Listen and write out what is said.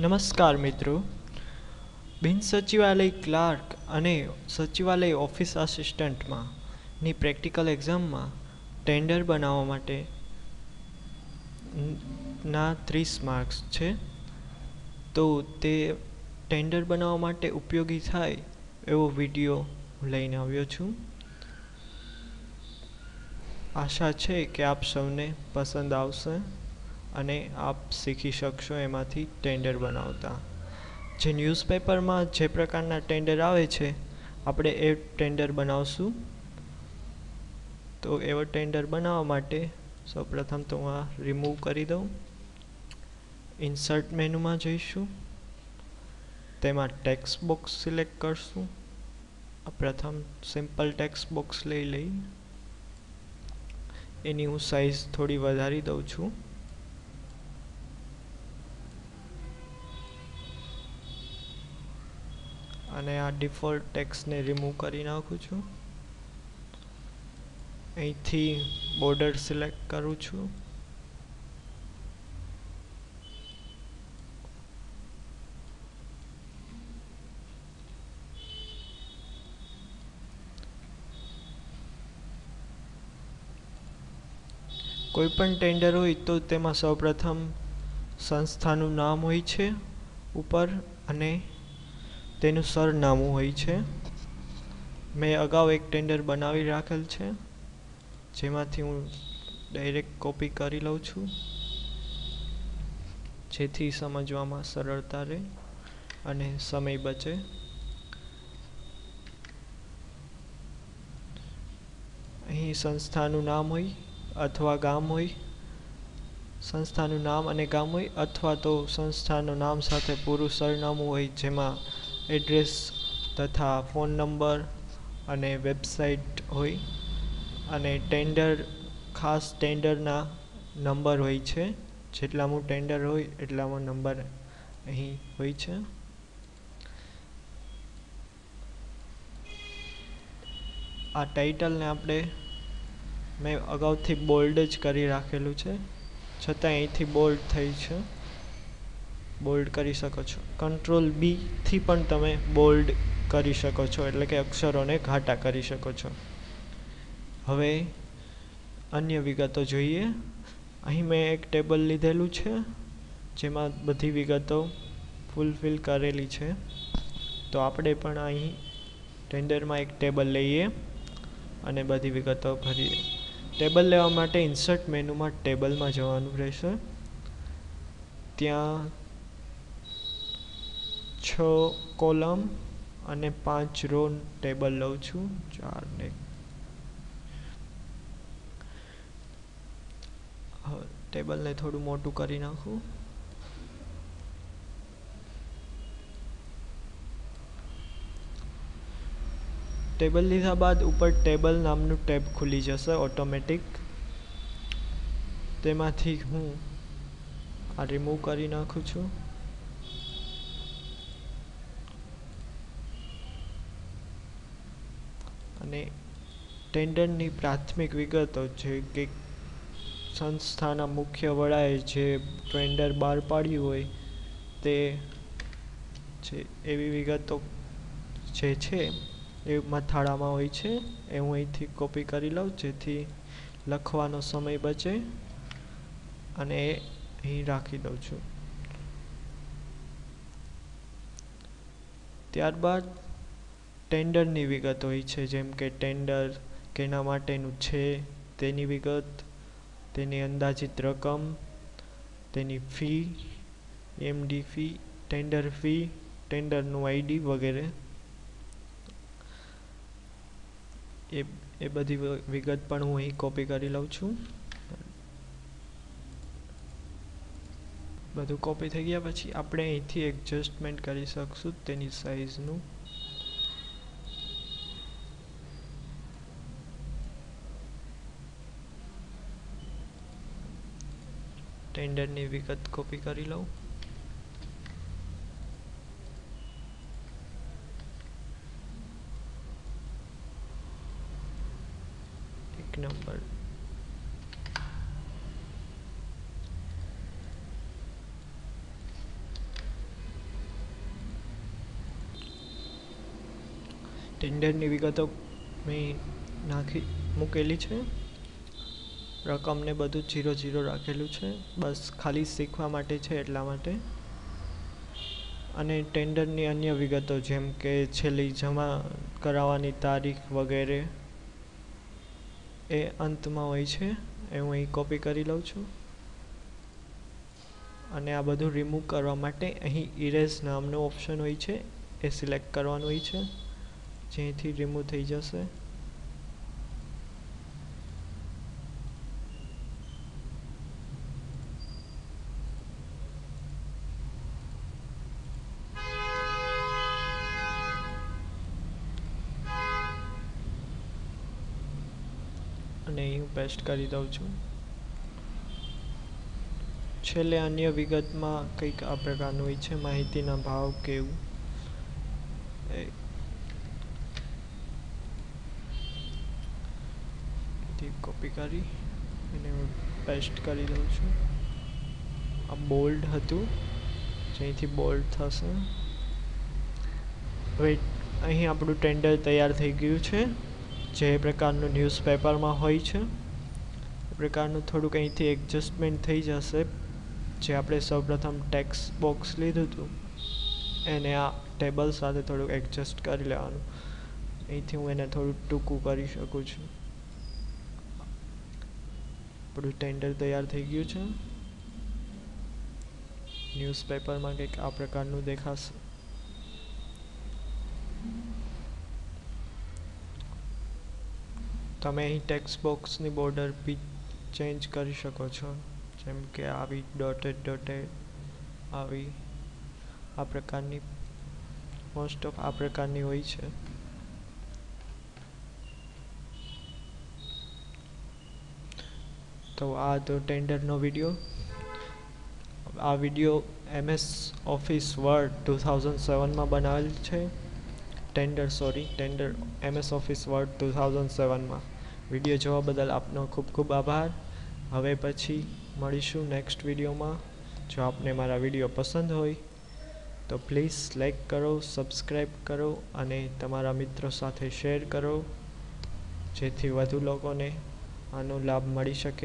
નમસ્કાર મિત્રો. બિન સચિવાલય ક્લાર્ક અને સચિવાલય ઓફિસ આસિસ્ટન્ટમાં ની પ્રેક્ટિકલ એક્ઝામમાં ટેન્ડર બનાવવા માટે ના ત્રીસ માર્ક્સ છે. તો તે ટેન્ડર બનાવવા માટે ઉપયોગી થાય એવો વીડિયો લઈને આવ્યો છું. આશા છે કે આપ સૌને પસંદ આવશે. અને આપ શીખી શકશો એમાંથી ટેન્ડર બનાવતા. જે ન્યૂઝપેપરમાં જે પ્રકારના ટેન્ડર આવે છે, આપણે એ ટેન્ડર બનાવશું. તો એવો ટેન્ડર બનાવવા માટે સૌપ્રથમ તો હું આ રિમૂવ કરી દઉં. ઇન્સર્ટ મેનુમાં જઈશું. તેમાં ટેક્સ્ટ બોક્સ સિલેક્ટ કરશું. પ્રથમ સિમ્પલ ટેક્સ્ટ બોક્સ લઈ લઈ. એની હું સાઇઝ થોડી વધારી દઉં છું. અને આ ડિફોલ્ટ ટેક્સને રિમૂવ કરી નાખું છું. અહીંથી બોર્ડર સિલેક્ટ કરું છું. કોઈ પણ ટેન્ડર હોય તો તેમાં સૌપ્રથમ સંસ્થાનું નામ હોય છે, ઉપર અને તેનું સરનામું હોય છે. મેં અગાઉ એક ટેન્ડર બનાવી રાખેલ છે, જેમાંથી હું ડાયરેક્ટ કોપી કરી લઉં છું. જેથી સમજવામાં સરળતા રહે અને સમય બચે. અહીં સંસ્થાનું નામ હોય અથવા ગામ હોય, સંસ્થાનું નામ અને ગામ હોય અથવા તો સંસ્થાનું નામ સાથે પૂરું સરનામું હોય જેમાં એડ્રેસ તથા ફોન નંબર અને વેબસાઇટ હોય. અને ટેન્ડર, ખાસ ટેન્ડરના નંબર હોય છે. જેટલામાં ટેન્ડર હોય, એટલામાં નંબર અહીં હોય છે. આ ટાઇટલને આપણે મેં અગાઉથી બોલ્ડ જ કરી રાખેલું છે. છતાં અહીંથી બોલ્ડ થઈ છે. બોલ્ડ કરી શકો છો. કંટ્રોલ બીથી પણ તમે બોલ્ડ કરી શકો છો, એટલે કે અક્ષરોને ઘાટા કરી શકો છો. હવે અન્ય વિગતો જોઈએ. અહીં મેં એક ટેબલ લીધેલું છે, જેમાં બધી વિગતો ફૂલફિલ કરેલી છે. તો આપણે પણ અહીં ટેન્ડરમાં એક ટેબલ લઈએ અને બધી વિગતો ભરીએ ટેબલ લેવા માટે ઇન્સર્ટ મેનુમાં ટેબલમાં જવાનું રહેશે. ત્યાં છ કોલમ અને પાંચ રો ટેબલ લઉં છું. ચાર ને ટેબલને થોડું મોટું કરી નાખું. ટેબલ લીધા બાદ ઉપર ટેબલ નામનું ટેબ ખુલી જશે ઓટોમેટિક. તેમાંથી હું આ રિમૂવ કરી નાખું છું. અને ટેન્ડરની પ્રાથમિક વિગતો છે કે સંસ્થાના મુખ્ય વડાએ જે ટેન્ડર બહાર પાડ્યું હોય તે છે એવી વિગતો જે છે એ મથાળામાં હોય છે એ હું અહીંથી કોપી કરી લઉં જેથી લખવાનો સમય બચે અને એ અહીં રાખી દઉં છું. ત્યારબાદ ટેન્ડરની વિગત હોય છે, જેમ કે ટેન્ડર કેના માટેનું છે, તેની વિગત, તેની અંદાજિત રકમ, તેની fee, MD fee, tender fee, ટેન્ડરનું ID વગેરે. એ એ બધી વિગત પણ હું અહીં કોપી કરી લઉં છું. બધું કોપી થઈ ગયા પછી આપણે અહીંથી એડજસ્ટમેન્ટ કરી શકશું તેની સાઈઝનું ટેન્ડરની વિગત કોપી કરી લઉં. એક નંબર. ટેન્ડરની વિગતો મેં નાખી મૂકેલી છે. રકમને બધું જીરો જીરો રાખેલું છે. બસ ખાલી શીખવા માટે છે એટલા માટે. અને ટેન્ડરની અન્ય વિગતો જેમ કે છેલ્લી જમા કરાવવાની તારીખ વગેરે એ અંતમાં હોય છે. એ હું અહીં કોપી કરી લઉં છું. અને આ બધું રિમૂવ કરવા માટે અહીં ઇરેઝ નામનું ઓપ્શન હોય છે. એ સિલેક્ટ કરવાનું હોય છે. જેથી રિમૂવ થઈ જશે. અને હું પેસ્ટ કરી દઉં છું. છેલ્લે અન્ય વિગતમાં કંઈક આ પ્રકારનું હોય છે, માહિતીના ભાવ કેવું? કોપી કરી અને હું પેસ્ટ કરી દઉં છું. આ બોલ્ડ હતું, જેથી બોલ્ડ થશે. હવે અહીં આપણું ટેન્ડર તૈયાર થઈ ગયું છે. જે પ્રકારનું ન્યૂઝપેપરમાં હોય છે, એ પ્રકારનું થોડુંક અહીંથી એડજસ્ટમેન્ટ થઈ જશે. જે આપણે સૌપ્રથમ ટેક્સ બોક્સ લીધું હતું, એને આ ટેબલ સાથે થોડુંક એડજસ્ટ કરી લેવાનું. અહીંથી હું એને થોડું ટૂંકું કરી શકું છું. આપણું ટેન્ડર તૈયાર થઈ ગયું છે. ન્યૂઝપેપરમાં કંઈક આ પ્રકારનું દેખાશે. તમે અહીં ટેક્સ્ટ બોક્સની બોર્ડર બી ચેન્જ કરી શકો છો. જેમ કે આવી ડોટેડ ડોટેડ આવી આ પ્રકારની મોસ્ટ ઓફ આ પ્રકારની હોય છે. તો આ તો ટેન્ડરનો વીડિયો આ video MS office word two thousand સેવનમાં બનાવેલ છે. Tender sorry tender MS office word two thousand સેવનમાં video જોવા બદલ આપનો ખૂબ ખૂબ આભાર. હવે પછી મળીશું નેક્સ્ટ વિડીયોમાં. જો આપને મારા વીડિયો પસંદ હોય, તો પ્લીઝ લાઈક કરો સબસ્ક્રાઈબ કરો અને તમારા મિત્રો સાથે શેર કરો, જેથી વધુ લોકોને આનો લાભ મળી શકે.